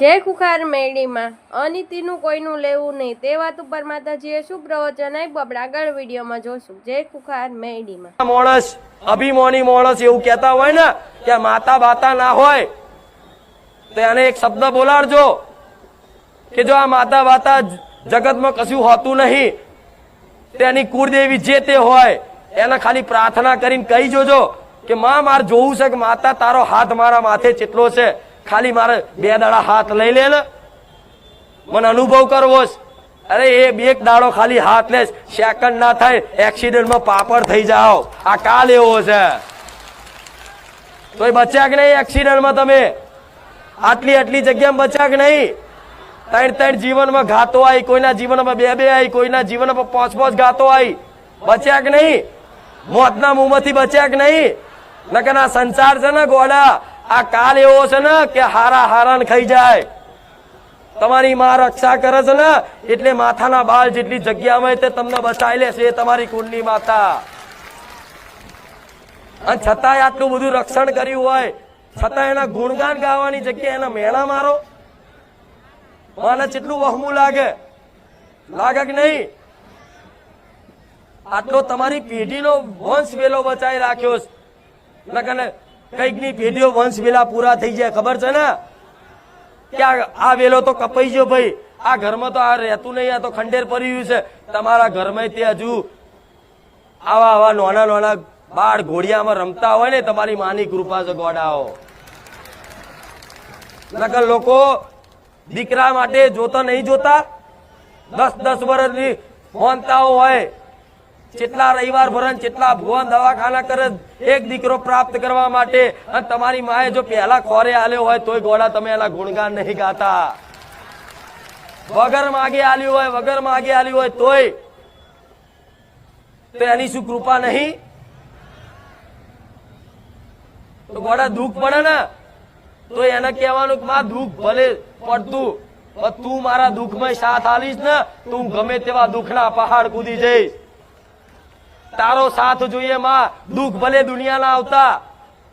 જય ખુખાર મેળીમાં અનિતિનું કોઈનું લેવું નહીં. તે વાત ઉપર માતાજીએ શું પ્રવચન આપ્યું. આપણે આગળ વિડીયોમાં જોશું. જય ખુખાર મેળીમાં માણસ અભિમાની માણસ એવું કહેતા હોય ને કે માતા બાતા ના હોય, તો એને એક શબ્દ બોલાડજો કે જો આ માતા બાતા જગતમાં કશું હોતું નહીં તેની કુળદેવી જે તે હોય, એને ખાલી પ્રાર્થના કરીને કહી જોજો કે, માં, મારે જોવું છે કે માતા તારો હાથ મારા માથે ચેટલો છે? ખાલી મારે બે દાડા હાથ લઈ લે ને મને અનુભવ કરવો અરે, એ બે દાડો ખાલી હાથ લેશ સેકન્ડ ના થાય, એક્સિડન્ટમાં પાપડ થઈ જાઓ. આ કાલ એવો છે. તોય બચ્યા કે નહીં એક્સિડન્ટમાં તમે? આટલી આટલી જગ્યામાં બચ્યા કે નહીં? ત્રણ ત્રણ જીવનમાં ઘાતો આવી કોઈના જીવનમાં બે બે આવી કોઈના જીવનમાં પાંચ પાંચ ઘાતો આવી બચ્યા કે નહીં? મોતના મુંહમાંથી બચ્યા કે નહીં? નકર આ સંસાર છે ને ગોડા. આ કાલ એવો છે ને કે હારા હારા ખાઈ જાય. તમારી માં રક્ષા કરે છે ને, એટલે માથાના બાલ જેટલી જગ્યામાં તે તમને બચાવી લેશે એ તમારી કુંડની માતા. અને છતાંય આટલું બધું રક્ષણ કર્યું હોય છતાં એના ગુણગાન ગાવાની જગ્યાએ એના મેળા મારો. મને કેટલું વહમું લાગે લાગે કે નહીં? આટલો તમારી પેઢીનો વંશ વેલો બચાવી રાખ્યો છે. કંઈકની પેઢીઓ વંશ વેલા પૂરા થઈ જાય, ખબર છે ને? કે આ વેલો તો કપાઈ ગયો ભાઈ. આ ઘરમાં તો આ રહેતું નહીં, આ તો ખંડેર પડી ગયું છે. તમારા ઘરમાં તે હજુ આવા આવા નાના નાના બાળ ઘોડિયામાં રમતા હોય ને, તમારી માની કૃપા છે ગોડાઓ. નકર લોકો દીકરા માટે જોતા નહીં જોતા. દસ દસ વર્ષની મોનતાઓ હોય. જેટલા રવિવાર ભરણ, જેટલા ભુવન દવાખાના કરે, એક દીકરો પ્રાપ્ત કરવા માટે. અને તમારી માએ જો પહેલા ખોરે આલ્યો હોય, તોય ગોળા તમે એના ગુણગાન નહીં ગાતા. વગર માગે આલ્યું હોય, વગર માગે આલ્યું હોય, તોય તો એની શું કૃપા નહીં? તો ગોડા દુઃખ પડે ને, તો એને કહેવાનું કે, માં, દુઃખ ભલે પડતું તું મારા દુઃખમાં સાથ આલીશ ને, તું ગમે તેવા દુઃખના પહાડ કૂદી જઈશ. તારો સાથ જોઈએ માં. દુઃખ ભલે દુનિયાના આવતા.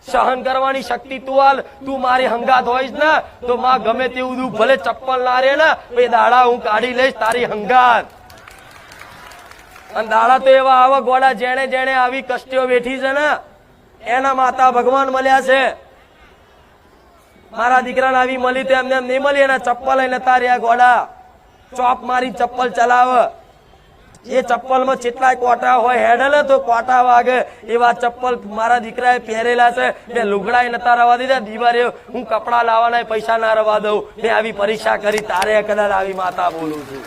સહન કરવાની શક્તિ તું હાલ તું મારી હંગાત હોઈશ ને, તો માં ગમે તેવું દુઃખ ભલે ચપ્પલ ના રે ને એ દાડા હું કાઢી લઈશ તારી હંગાત. અને દાડા તો એવા આવા ગોડા જેણે જેણે આવી કષ્ટીઓ બેઠી છે ને, એના માતા ભગવાન મળ્યા છે. મારા દીકરાને આવી મળી તો એમને એમ નહીં મળી, એના ચપ્પલ લઈને તાર્યા ગોડા. ચોપ મારી ચપ્પલ ચલાવે. એ ચપ્પલમાં જેટલા કોટા હોય, હેડલ તો કોટા વાગે. એવા ચપ્પલ મારા દીકરાએ પહેરેલા છે. મેં લુગડાએ નતા રવા દીધા. દિવારે હું કપડા લાવવાના પૈસા ના રવા દઉં. મેં આવી પરીક્ષા કરી, તારે કદાચ આવી માતા બોલું છું.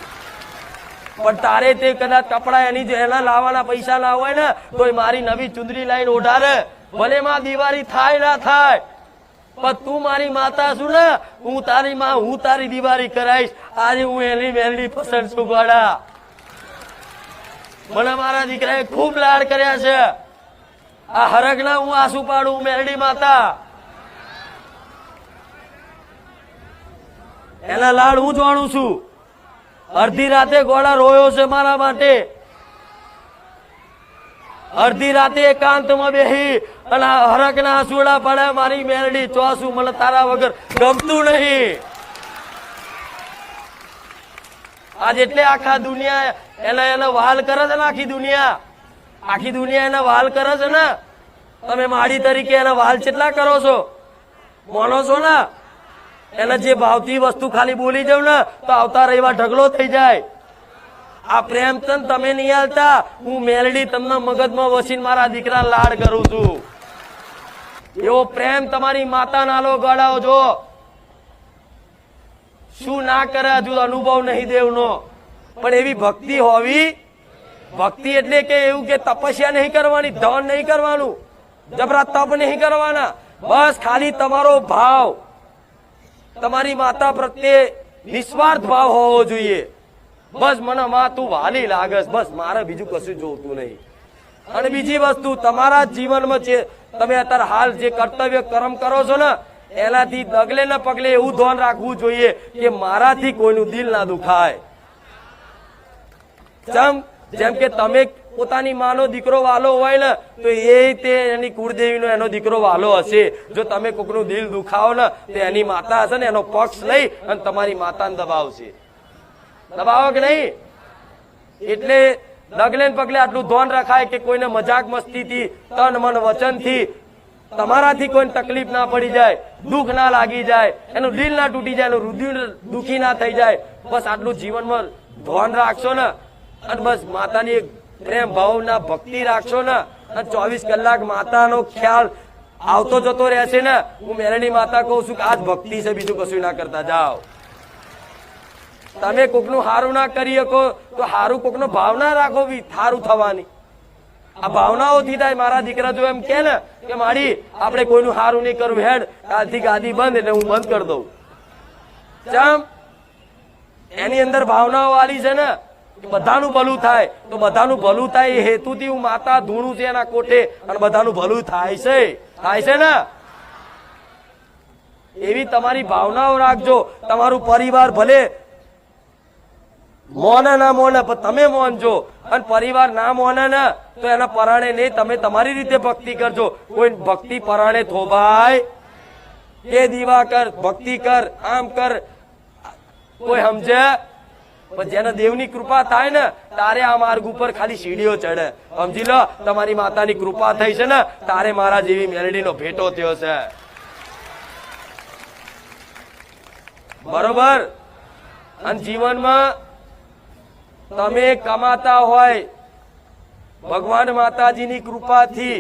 પણ તારે તે કદાચ કપડા એની એના લાવવાના પૈસા ના હોય ને તો મારી નવી ચુંદરી લાઈન ઓઢારે. ભલે માં દિવાળી થાય ના થાય, પણ તું મારી માતા છું ને, હું તારી માં, હું તારી દિવાળી કરાઈશ. આજે હું એની વહેલી પસંદ છું, ગોડા. મને મારા દીકરાએ ખૂબ લાડ કર્યા છે. આ હરગના હું આંસુ પાડું, મેરડી માતા. એના લાડ હું જાણું છું. અડધી રાતે ગોળા રોયો છે મારા માટે. અડધી રાતે એકાંતમાં બેહી અને હરકના આંસુડા પડે મારી મેરડી. ચોસું, મને તારા વગર ગમતું નહીં. આજ એટલે આખા દુનિયા એને એને વાલ કરે છે ને આખી દુનિયા. આખી દુનિયા એને વાલ કરે છે ને. તમે માડી તરીકે એના વાલ કેટલા કરો છો? માનો છો ને? એને જે ભાવતી વસ્તુ ખાલી બોલી જાવ ને, તો આવતા રવિવાર ઢગલો થઈ જાય. આ પ્રેમ તન તમે નહીં હાલતા. હું મેલડી તમને મગજમાં વસીને મારા દીકરા લાડ કરું છું. એવો પ્રેમ તમારી માતા નાલો ગળાઓ જો. શું ના કરે હજુ અનુભવ નહીં દેવનો. પણ એવી ભક્તિ હોવી, ભક્તિ એટલે કે એવું કે તપસ્યા નહીં કરવાની, ધન નહીં કરવાનું જબરા તપ નહીં કરવાના. બસ ખાલી તમારો ભાવ, તમારી માતા પ્રત્યે નિસ્વાર્થ ભાવ હોવો જોઈએ. બસ મને માં તું વાલી લાગસ, બસ મારે બીજું કશું જોતું નહીં. અને બીજી વસ્તુ, તમારા જીવનમાં જે તમે અત્યારે હાલ જે કર્તવ્ય કર્મ કરો છો ને, એનાથી ડગલે ને પગલે એવું ધ્યાન રાખવું જોઈએ કે મારાથી કોઈનું દિલ ના દુખાય. જેમ જેમ કે તમે પોતાની માનો દીકરો વાલો હોય ને, તો એ તે એની કુળદેવીનો એનો દીકરો વાલો હશે. જો તમે કોકનું દિલ દુખાવો ને, તો એની માતા હશે ને, એનો પક્ષ લઈ અને તમારી માતાને દબાવશે. દબાવો કે નહીં? એટલે ડગલે પગલે આટલું ધોન રખાય કે કોઈને મજાક મસ્તીથી, તન મન વચનથી, તમારાથી કોઈને તકલીફ ના પડી જાય, દુઃખ ના લાગી જાય, એનું દિલ ના તૂટી જાય, એનું રુધિર દુખી ના થઈ જાય, બસ આટલું જીવનમાં ધોન રાખશો ને માતાની પ્રેમ ભાવના ભક્તિ રાખશો ને ચોવીસ કલાક માતાનો ખ્યાલ આવતો જતો રહેશે ને, હું મેરણી માતા કહું છું કે આજ ભક્તિ છે, બીજું કશું ના કરતા, જાઓ. તમે કોકનું હારું ના કરી શકો, તો હારું કોકનો ભાવના રાખો થારું થવાની. આ ભાવનાઓથી થાય, મારા દીકરા જો એમ કે ને, કે મારી આપણે કોઈનું હારું નહીં કરવું, હેડ, કાલથી ગાદી બંધ એટલે હું બંધ કરી દઉં. ચમ? એની અંદર ભાવનાઓ વાળી છે ને બધાનું ભલું થાય. તો બધાનું ભલું થાય એ હેતુથી હું માતા ધૂણું છે એના કોઠે અને બધાનું ભલું થાય છે. થાય છે ને? એવી તમારી ભાવનાઓ રાખજો. તમારું પરિવાર ભલે મોને ના મોને, પણ તમે મોનજો. અને પરિવાર ના મોને ને, તો એના પરાણે નહીં, તમે તમારી રીતે ભક્તિ કરજો. કોઈ ભક્તિ પરાણે થોભાય કે દીવા કર, ભક્તિ કર, આમ કર. કોઈ સમજે? પણ જેને દેવની કૃપા થાય ને, તારે આ માર્ગ ઉપર ખાલી સીડીઓ ચડે. સમજી લો, તમારી માતાની કૃપા થઈ છે ને, તારે મારા જેવી મેલડીનો ભેટો થયો છે. બરોબર? અને જીવનમાં તમે કમાતા હોય, ભગવાન માતાજીની કૃપાથી,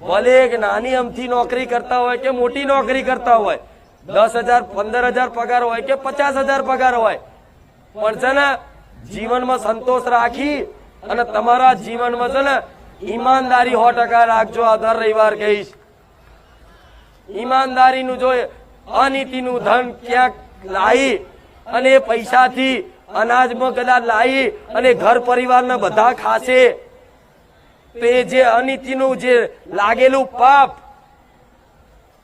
ભલે એક નાની અમથી નોકરી કરતા હોય કે મોટી નોકરી કરતા હોય, દસ હજાર, પંદર હજાર પગાર હોય કે પચાસ હજાર પગાર હોય પણ છે ને, જીવનમાં સંતોષ રાખી અને તમારા જીવનમાં છે ને, ઈમાનદારી સો ટકા રાખજો આ દર રવિવાર કહીશ. ઈમાનદારીનું જો અનીતિનું ધન ક્યાંક લાવી અને પૈસાથી અનાજમાં કદાચ લાવી અને ઘર પરિવારના બધા ખાશે, તો એ જે અનીતિનું જે લાગેલું પાપ,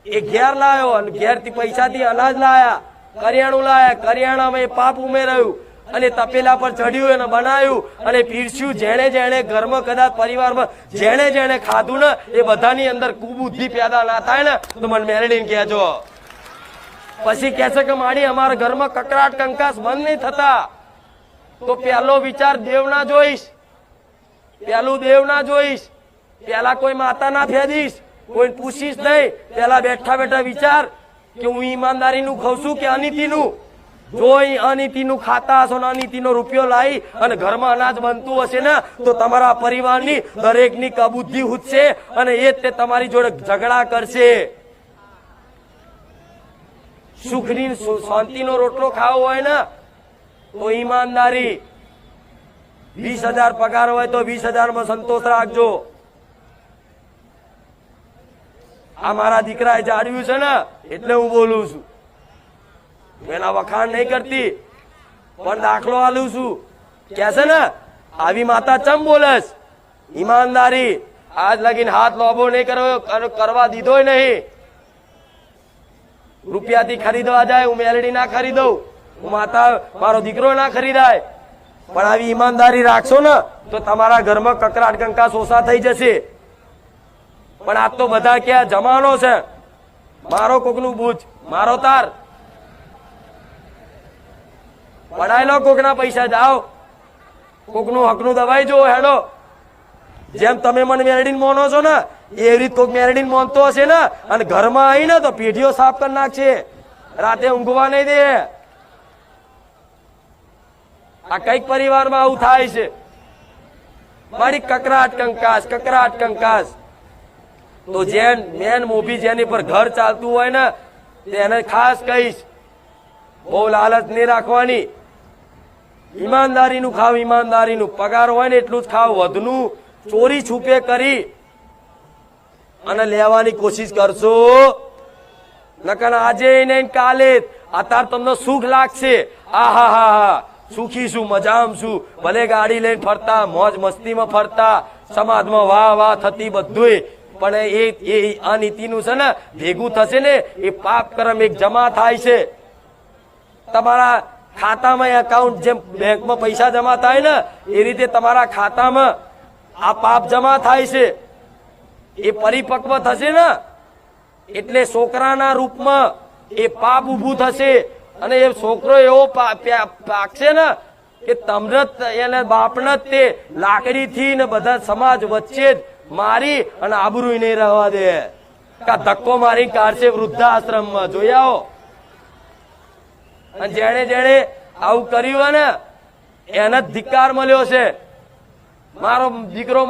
એ ઘેર લાવ્યો અને ઘેરથી પૈસાથી અનાજ લાયા. કરિયાણું લાયા, કરિયાણામાં એ પાપ ઉમેરાયું અને તપેલા પર ચડ્યું અને બનાવ્યું અને પીરસ્યું. જેણે જેણે ઘરમાં કદાચ પરિવારમાં જેણે જેણે ખાધું ને, એ બધાની અંદર કુબુદ્ધિ પેદા ના થાય ને, તો મને મેરેડીને કહેજો. પછી કહે છે કે, માડી, અમારા ઘરમાં કકરાટ, કંકાસ બંધ નહીં થતા. તો પહેલો વિચાર દેવના જોઈશ. પેલું દેવ ના જોઈશ. પેલા કોઈ માતા ના ફેદીશ કોઈ પૂછીશ નહીં. પેલા બેઠા બેઠા વિચાર. કે હું ઈમાનદારીનું ખાઉં છું કે અનીતિનું? જો અનીતિનું ખાતા હશો ને અનીતિનો રૂપિયો લાવી અને ઘરમાં અનાજ બનતું હશે ને, તો તમારા પરિવારની દરેકની કબુદ્ધિ ઉઠશે અને એ તે તમારી જોડે ઝઘડા કરશે. સુખની શાંતિનો રોટલો ખાવો હોય ને, તો ઈમાનદારી. વીસ હજાર પગાર હોય તો વીસ હજારમાં સંતોષ રાખજો. આ મારા દીકરાએ જાળવ્યું છે ને, એટલે હું બોલું છું. હું એના વખાણ નહીં કરતી, પણ દાખલો આલું છું. કે છે ને, આવી માતા ચમ બોલસ ઈમાનદારી, આજ લગીન હાથ લોભો નહીં કર્યો કરવા દીધો નહીં. રૂપિયાથી ખરીદવા જાય, હું મેલડી ના ખરીદઉં હું માતા, મારો દીકરો ના ખરીદાય. પણ આવી ઈમાનદારી રાખશો ને, તો તમારા ઘરમાં કકરાટ કંકા સોસા થઈ જશે. પણ આજ તો બધા ક્યાં જમાનો છે? મારો કોકનું બૂજ મારો તાર. પડાય લો કોકના પૈસા જાઓ. કોકનું હકનું દવાઈ જુઓ હેડો. જેમ તમે મને મેરડીન મોનો છો ને, એ રીત કોક મેરડીન મોનતો હશે ને, અને ઘરમાં આવી ને તો પેઢીઓ સાફ કરી નાખશે. રાતે ઊંઘવા નહીં દે. આ કંઈક પરિવારમાં આવું થાય છે. મારી કકરાટ કંકાસ કકરાટ કંકાસ. તો જેન મેન મોભી જેની પર ઘર ચાલતું હોય ને, તેને ખાસ કહીશ. બહુ લાલચ નહીં રાખવાની. ઈમાનદારીનું ખાવ, ઈમાનદારીનું. પગાર હોય ને એટલું જ ખાવ. વધનું ચોરી છુપે કરી. અને લેવાની કોશિશ કરશો. નકર આજે નહીં કાલે. અત્યારે તમને સુખ લાગશે. આહા હા હા. સુખી છું, મજામ છું. ભલે ગાડી લઈને ફરતા, મોજ મસ્તીમાં ફરતા, સમાજમાં વાહ વાહ થતી બધુંય. પણ એ એ અનીતિનું છે ને, ભેગું થશે ને, એ પાપ કરમ એક જમા થાય છે. તમારા ખાતામાં એકાઉન્ટ જેમ બેંકમાં પૈસા જમા થાય ને, એ રીતે તમારા ખાતામાં આ પાપ જમા થાય છે. એ પરિપક્વ થશે ને, એટલે છોકરાના રૂપમાં એ પાપ ઊભું થશે. અને એ છોકરો એવો પાકશે ને, કે તમને એને બાપને તે લાકડીથી ને બધા સમાજ વચ્ચે જ મારી અને આબરૂ નહીં રહેવા દે. કા ધક્કો મારી કાઢશે વૃદ્ધાશ્રમમાં, જોઈ આવો. અને જેણે જેણે આવું કર્યું ને, એને ધિક્કાર મળ્યો છે. મારો દીકરો